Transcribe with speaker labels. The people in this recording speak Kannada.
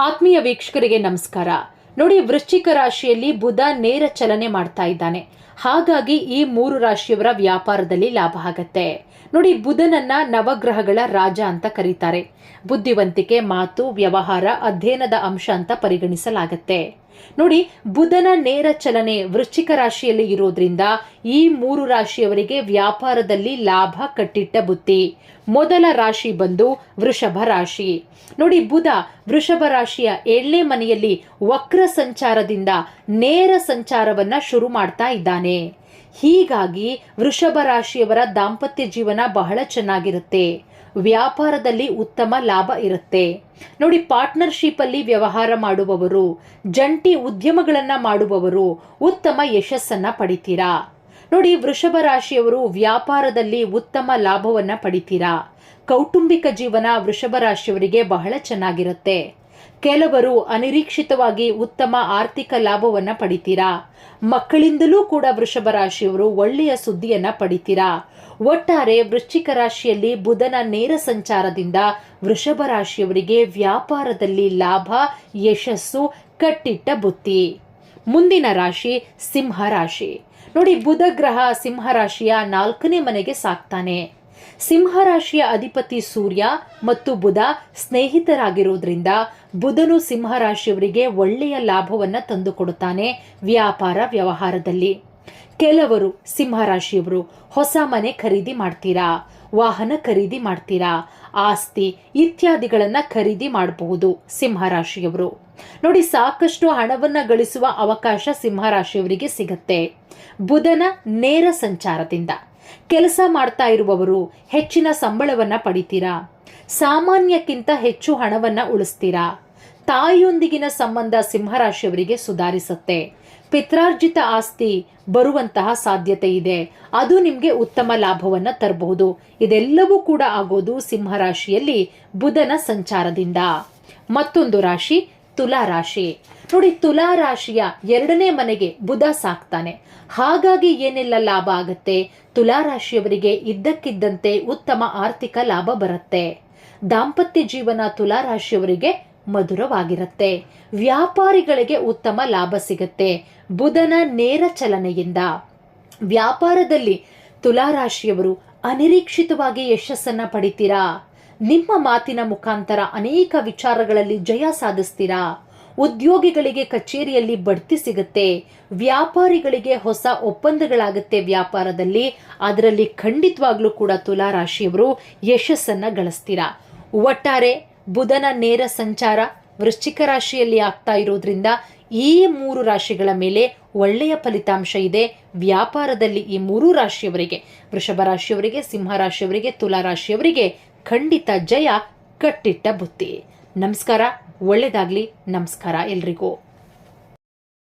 Speaker 1: ಆತ್ಮೀಯ ವೀಕ್ಷಕರಿಗೆ ನಮಸ್ಕಾರ. ನೋಡಿ, ವೃಶ್ಚಿಕ ರಾಶಿಯಲ್ಲಿ ಬುಧ ನೇರ ಚಲನೆ ಮಾಡ್ತಾ ಇದ್ದಾನೆ. ಹಾಗಾಗಿ ಈ ಮೂರು ರಾಶಿಯವರ ವ್ಯಾಪಾರದಲ್ಲಿ ಲಾಭ ಆಗತ್ತೆ. ನೋಡಿ, ಬುಧನನ್ನ ನವಗ್ರಹಗಳ ರಾಜ ಅಂತ ಕರೀತಾರೆ. ಬುದ್ಧಿವಂತಿಕೆ, ಮಾತು, ವ್ಯವಹಾರ, ಅಧ್ಯಯನದ ಅಂಶ ಅಂತ ಪರಿಗಣಿಸಲಾಗತ್ತೆ. ನೋಡಿ, ಬುಧನ ನೇರ ಚಲನೆ ವೃಶ್ಚಿಕ ರಾಶಿಯಲ್ಲಿ ಇರೋದ್ರಿಂದ ಈ ಮೂರು ರಾಶಿಯವರಿಗೆ ವ್ಯಾಪಾರದಲ್ಲಿ ಲಾಭ, ಕಟ್ಟಿಟ್ಟ ಬುತ್ತಿ. ಮೊದಲ ರಾಶಿ ಬಂದು ವೃಷಭ ರಾಶಿ. ನೋಡಿ, ಬುಧ ವೃಷಭ ರಾಶಿಯ ಏಳನೇ ಮನೆಯಲ್ಲಿ ವಕ್ರ ಸಂಚಾರದಿಂದ ನೇರ ಸಂಚಾರವನ್ನ ಶುರು ಮಾಡ್ತಾ ಇದ್ದಾನೆ. ಹೀಗಾಗಿ ವೃಷಭ ರಾಶಿಯವರ ದಾಂಪತ್ಯ ಜೀವನ ಬಹಳ ಚೆನ್ನಾಗಿರುತ್ತೆ. ವ್ಯಾಪಾರದಲ್ಲಿ ಉತ್ತಮ ಲಾಭ ಇರುತ್ತೆ. ನೋಡಿ ಪಾರ್ಟ್ನರ್ಶಿಪ್ ಅಲ್ಲಿ ವ್ಯವಹಾರ ಮಾಡುವವರು, ಜಂಟಿ ಉದ್ಯಮಗಳನ್ನು ಮಾಡುವವರು ಉತ್ತಮ ಯಶಸ್ಸನ್ನ ಪಡಿತೀರಾ? ನೋಡಿ, ವೃಷಭ ರಾಶಿಯವರು ವ್ಯಾಪಾರದಲ್ಲಿ ಉತ್ತಮ ಲಾಭವನ್ನ ಪಡಿತೀರಾ? ಕೌಟುಂಬಿಕ ಜೀವನ ವೃಷಭ ರಾಶಿಯವರಿಗೆ ಬಹಳ ಚೆನ್ನಾಗಿರುತ್ತೆ. ಕೆಲವರು ಅನಿರೀಕ್ಷಿತವಾಗಿ ಉತ್ತಮ ಆರ್ಥಿಕ ಲಾಭವನ್ನ ಪಡಿತೀರಾ? ಮಕ್ಕಳಿಂದಲೂ ಕೂಡ ವೃಷಭ ರಾಶಿಯವರು ಒಳ್ಳೆಯ ಸುದ್ದಿಯನ್ನ ಪಡಿತೀರಾ? ಒಟ್ಟಾರೆ ವೃಶ್ಚಿಕ ರಾಶಿಯಲ್ಲಿ ಬುಧನ ನೇರ ಸಂಚಾರದಿಂದ ವೃಷಭ ರಾಶಿಯವರಿಗೆ ವ್ಯಾಪಾರದಲ್ಲಿ ಲಾಭ, ಯಶಸ್ಸು, ಕಟ್ಟಿಟ್ಟ ಬುತ್ತಿ. ಮುಂದಿನ ರಾಶಿ ಸಿಂಹ ರಾಶಿ. ನೋಡಿ ಬುಧ ಗ್ರಹ ಸಿಂಹ ರಾಶಿಯ ನಾಲ್ಕನೇ ಮನೆಗೆ ಸಾಕ್ತಾನೆ. ಸಿಂಹ ರಾಶಿಯ ಅಧಿಪತಿ ಸೂರ್ಯ ಮತ್ತು ಬುಧ ಸ್ನೇಹಿತರಾಗಿರುವುದರಿಂದ ಬುಧನು ಸಿಂಹ ರಾಶಿಯವರಿಗೆ ಒಳ್ಳೆಯ ಲಾಭವನ್ನ ತಂದುಕೊಡುತ್ತಾನೆ ವ್ಯಾಪಾರ ವ್ಯವಹಾರದಲ್ಲಿ. ಕೆಲವರು ಸಿಂಹ ರಾಶಿಯವರು ಹೊಸ ಮನೆ ಖರೀದಿ ಮಾಡ್ತೀರಾ, ವಾಹನ ಖರೀದಿ ಮಾಡ್ತೀರಾ, ಆಸ್ತಿ ಇತ್ಯಾದಿಗಳನ್ನ ಖರೀದಿ ಮಾಡಬಹುದು ಸಿಂಹ ರಾಶಿಯವರು ನೋಡಿ, ಸಾಕಷ್ಟು ಹಣವನ್ನ ಗಳಿಸುವ ಅವಕಾಶ ಸಿಂಹ ರಾಶಿಯವರಿಗೆ ಸಿಗತ್ತೆ. ಬುಧನ ನೇರ ಸಂಚಾರದಿಂದ. ಕೆಲಸ ಮಾಡ್ತಾ ಇರುವವರು ಹೆಚ್ಚಿನ ಸಂಬಳವನ್ನ ಪಡಿತೀರಾ? ಸಾಮಾನ್ಯಕ್ಕಿಂತ ಹೆಚ್ಚು ಹಣವನ್ನ ಉಳಿಸ್ತೀರಾ? ತಾಯಿಯೊಂದಿಗಿನ ಸಂಬಂಧ ಸಿಂಹರಾಶಿಯವರಿಗೆ ಸುಧಾರಿಸುತ್ತೆ. ಪಿತ್ರಾರ್ಜಿತ ಆಸ್ತಿ ಬರುವಂತಹ ಸಾಧ್ಯತೆ ಇದೆ. ಅದು ನಿಮಗೆ ಉತ್ತಮ ಲಾಭವನ್ನ ತರಬಹುದು. ಇದೆಲ್ಲವೂ ಕೂಡ ಆಗೋದು ಸಿಂಹರಾಶಿಯಲ್ಲಿ ಬುಧನ ಸಂಚಾರದಿಂದ. ಮತ್ತೊಂದು ರಾಶಿ ತುಲಾ ರಾಶಿ. ನೋಡಿ, ತುಲಾ ರಾಶಿಯ ಎರಡನೇ ಮನೆಗೆ ಬುಧ ಸಾಕ್ತಾನೆ. ಹಾಗಾಗಿ ಏನೆಲ್ಲ ಲಾಭ ಆಗುತ್ತೆ? ತುಲಾ ರಾಶಿಯವರಿಗೆ ಇದ್ದಕ್ಕಿದ್ದಂತೆ ಉತ್ತಮ ಆರ್ಥಿಕ ಲಾಭ ಬರುತ್ತೆ. ದಾಂಪತ್ಯ ಜೀವನ ತುಲಾ ರಾಶಿಯವರಿಗೆ ಮಧುರವಾಗಿರುತ್ತೆ. ವ್ಯಾಪಾರಿಗಳಿಗೆ ಉತ್ತಮ ಲಾಭ ಸಿಗುತ್ತೆ. ಬುಧನ ನೇರ ಚಲನೆಯಿಂದ. ವ್ಯಾಪಾರದಲ್ಲಿ ತುಲಾರಾಶಿಯವರು ಅನಿರೀಕ್ಷಿತವಾಗಿ ಯಶಸ್ಸನ್ನ ಪಡಿತೀರಾ? ನಿಮ್ಮ ಮಾತಿನ ಮುಖಾಂತರ ಅನೇಕ ವಿಚಾರಗಳಲ್ಲಿ ಜಯ ಸಾಧಿಸ್ತೀರಾ? ಉದ್ಯೋಗಿಗಳಿಗೆ ಕಚೇರಿಯಲ್ಲಿ ಬಡ್ತಿ ಸಿಗುತ್ತೆ, ವ್ಯಾಪಾರಿಗಳಿಗೆ ಹೊಸ ಒಪ್ಪಂದಗಳಾಗುತ್ತೆ ವ್ಯಾಪಾರದಲ್ಲಿ, ಅದರಲ್ಲಿ ಖಂಡಿತವಾಗ್ಲೂ ಕೂಡ ತುಲಾ ರಾಶಿಯವರು ಯಶಸ್ಸನ್ನ ಗಳಿಸ್ತೀರಾ? ಒಟ್ಟಾರೆ ಬುಧನ ನೇರ ಸಂಚಾರ ವೃಶ್ಚಿಕ ರಾಶಿಯಲ್ಲಿ ಆಗ್ತಾ ಇರೋದ್ರಿಂದ ಈ ಮೂರು ರಾಶಿಗಳ ಮೇಲೆ ಒಳ್ಳೆಯ ಫಲಿತಾಂಶ ಇದೆ. ವ್ಯಾಪಾರದಲ್ಲಿ ಈ ಮೂರು ರಾಶಿಯವರಿಗೆ, ವೃಷಭ ರಾಶಿಯವರಿಗೆ, ಸಿಂಹ ರಾಶಿಯವರಿಗೆ ತುಲಾ ರಾಶಿಯವರಿಗೆ ಖಂಡಿತ ಜಯ ಕಟ್ಟಿಟ್ಟ ಬುತ್ತಿ. ನಮಸ್ಕಾರ ಒಳ್ಳೆಯದಾಗಲಿ ನಮಸ್ಕಾರ ಎಲ್ರಿಗೂ.